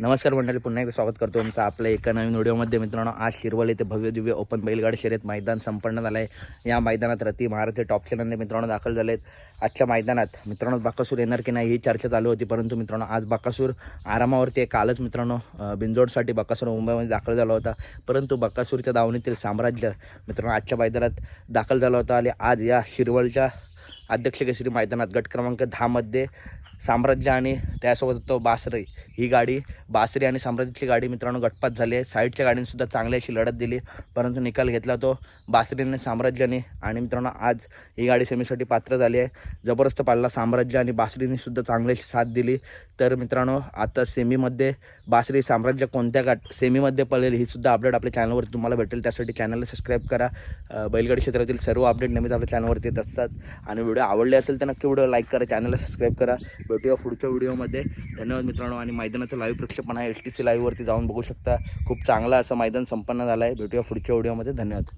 नमस्कार मंडळी पुन्हा एकदा स्वागत करतो तुमचं आपल्या एका नवीन व्हिडिओमध्ये. मित्रांनो आज शिरवल येथे भव्य दिव्य ओपन बैलगाड शर्यत मैदान संपन्न झालं आहे या मैदानात रती महाराष्ट्र टॉप चॅनलने मित्रांनो दाखल झाले आहेत आजच्या मैदानात मित्रांनो बाकासूर येणार की नाही ही चर्चा चालू होती परंतु मित्रांनो आज बाकासूर आरामावरती आहे कालच मित्रांनो बिंजोडसाठी बिनजोडसाठी बाकासूर मुंबईमध्ये दाखल झाला होता. परंतु बाकासूरच्या दावणीतील साम्राज्य मित्रांनो आजच्या मैदानात दाखल झाला होता आणि आज या शिरवलच्या अध्यक्षकेसरी मैदानात गट क्रमांक दहामध्ये साम्राज्य आणि त्यासोबत तो बासरी. ही गाडी बासरी आणि साम्राज्याची गाडी मित्रांनो गटपात झाली आहे. साईडच्या गाडीनेसुद्धा चांगली अशी लढत दिली. परंतु निकाल घेतला तो बासरीने साम्राज्याने. आणि मित्रांनो आज ही गाडी सेमीसाठी पात्र झाली आहे. जबरदस्त पाळला साम्राज्य आणि बासरीनेसुद्धा चांगली अशी साथ दिली. तर मित्रांनो आता सेमीमध्ये बासरी साम्राज्य कोणत्या गाठ सेमीमध्ये पळेल ही सुद्धा अपडेट आपल्या चॅनलवरती तुम्हाला भेटेल. त्यासाठी चॅनलला सबस्क्राईब करा. बैलगाडी क्षेत्रातील सर्व अपडेट नेहमीच आपल्या चॅनलवरती येत असतात. आणि व्हिडिओ आवडले असेल तर नक्की व्हिडिओ लाईक करा चॅनलला सबस्क्राईब करा. भेटूया पुढच्या व्हिडिओमध्ये धन्यवाद मित्रांनो. आणि मैदानाचं लाईव्ह प्रक्षेपण आहे. एस टी सी लाईव्हवरती जाऊन बघू शकता. खूप चांगला असं मैदान संपन्न झालं आहे भेटूया पुढच्या व्हिडिओमध्ये धन्यवाद.